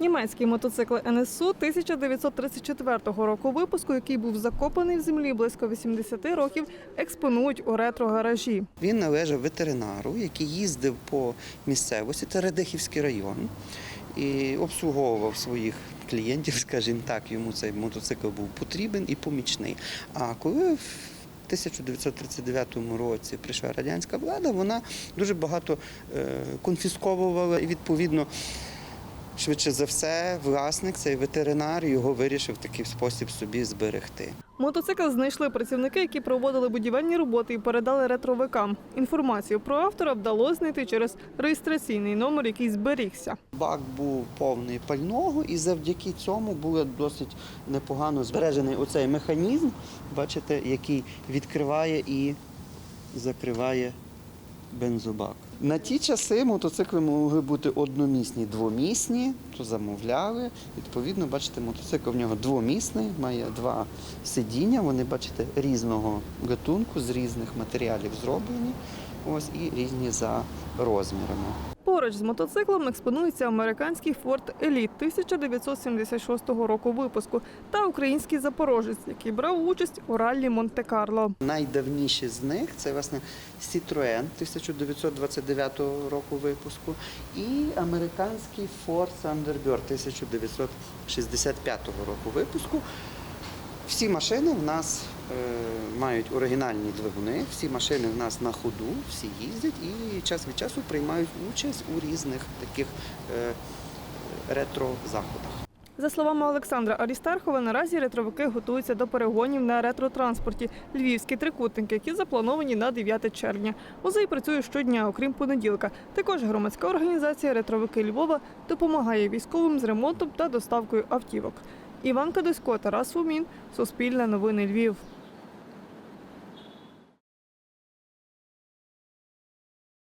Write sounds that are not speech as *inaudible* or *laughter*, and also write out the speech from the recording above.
Німецький мотоцикл НСУ 1934 року випуску, який був закопаний в землі близько 80 років, експонують у ретро-гаражі. Він належав ветеринару, який їздив по місцевості, це Радехівський район, і обслуговував своїх клієнтів, *laughs* скажімо так, йому цей мотоцикл був потрібен і помічний. А коли в 1939 році прийшла радянська влада, вона дуже багато е, конфісковувала і відповідно. Швидше за все, власник, цей ветеринар, його вирішив в такий спосіб собі зберегти. Мотоцикл знайшли працівники, які проводили будівельні роботи і передали ретровикам. Інформацію про автора вдалося знайти через реєстраційний номер, який зберігся. Бак був повний пального, і завдяки цьому був досить непогано збережений оцей механізм, бачите, який відкриває і закриває бензобак. На ті часи мотоцикли могли бути одномісні, двомісні, то замовляли. Відповідно, бачите, мотоцикл в нього двомісний, має два сидіння. Вони, бачите, різного гатунку, з різних матеріалів зроблені. Ось і різні за розмірами. Поруч з мотоциклом експонується американський Ford Elite 1976 року випуску та український запорожець, який брав участь у раллі Монте-Карло. Найдавніші з них це власне Citroën 1929 року випуску і американський Ford Thunderbird 1965 року випуску. Всі машини в нас мають оригінальні двигуни, всі машини в нас на ходу, всі їздять і час від часу приймають участь у різних таких е, ретро-заходах. За словами Олександра Арістархова, наразі ретровики готуються до перегонів на ретротранспорті Львівські трикутники, які заплановані на 9 червня. Музей працює щодня, окрім понеділка. Також громадська організація Ретровики Львова допомагає військовим з ремонтом та доставкою автівок. Іван Кадисько, Тарас Фомін, Суспільне новини Львів.